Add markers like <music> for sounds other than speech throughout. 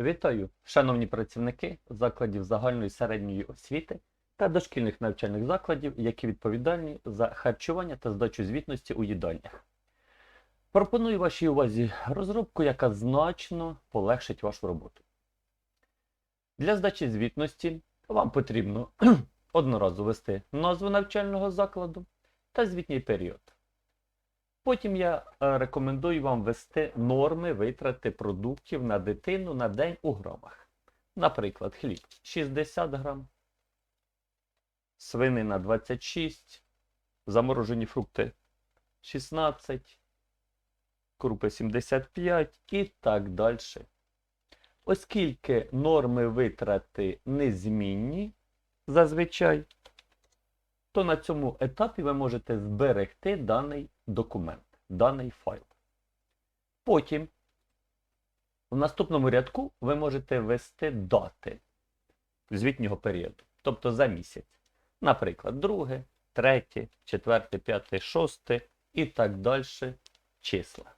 Вітаю, шановні працівники закладів загальної середньої освіти та дошкільних навчальних закладів, які відповідальні за харчування та здачу звітності у їдальнях. Пропоную вашій увазі розробку, яка значно полегшить вашу роботу. Для здачі звітності вам потрібно <clears throat> одноразово ввести назву навчального закладу та звітній період. Потім я е, рекомендую вам ввести норми витрати продуктів на дитину на день у грамах. Наприклад, хліб 60 грам, свинина 26, заморожені фрукти 16, крупи 75 і так далі. Оскільки норми витрати незмінні зазвичай, то на цьому етапі ви можете зберегти даний документ, даний файл. Потім в наступному рядку ви можете ввести дати звітнього періоду, тобто за місяць. Наприклад, 2, 3, 4, 5, 6 і так далі числа.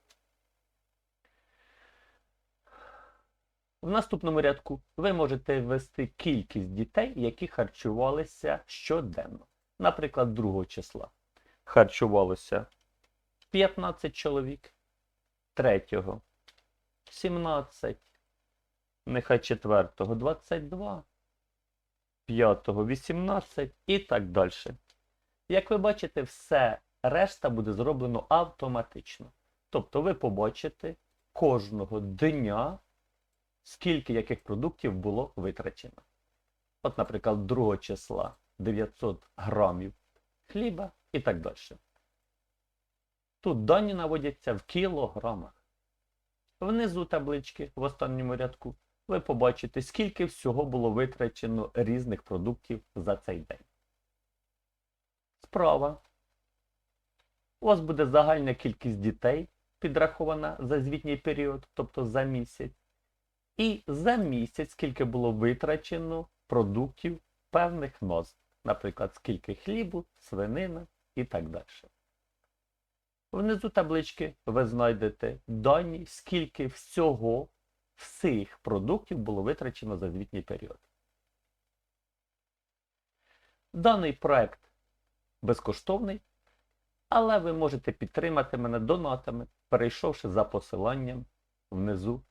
В наступному рядку ви можете ввести кількість дітей, які харчувалися щоденно. Наприклад, 2 числа харчувалося 15 чоловік, 3 17, нехай 4 22, 5 18 і так далі. Як ви бачите, все решта буде зроблено автоматично. Тобто ви побачите кожного дня, скільки яких продуктів було витрачено. От, наприклад, 2 числа 900 грамів хліба і так далі. Тут дані наводяться в кілограмах. Внизу таблички в останньому рядку ви побачите, скільки всього було витрачено різних продуктів за цей день. Справа. У вас буде загальна кількість дітей, підрахована за звітній період, тобто за місяць. І за місяць, скільки було витрачено продуктів певних назв. Наприклад, скільки хлібу, свинина і так далі. Внизу таблички ви знайдете дані, скільки всього всіх продуктів було витрачено за звітній період. Даний проект безкоштовний, але ви можете підтримати мене донатами, перейшовши за посиланням внизу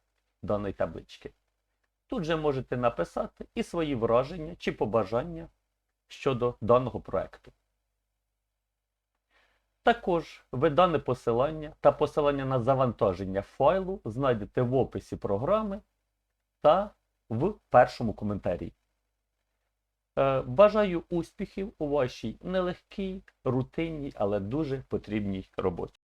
даної таблички. Тут же можете написати і свої враження чи побажання щодо даного проекту. Також ви дане посилання та посилання на завантаження файлу знайдете в описі програми та в першому коментарі. Е, Бажаю успіхів у вашій нелегкій, рутинній, але дуже потрібній роботі.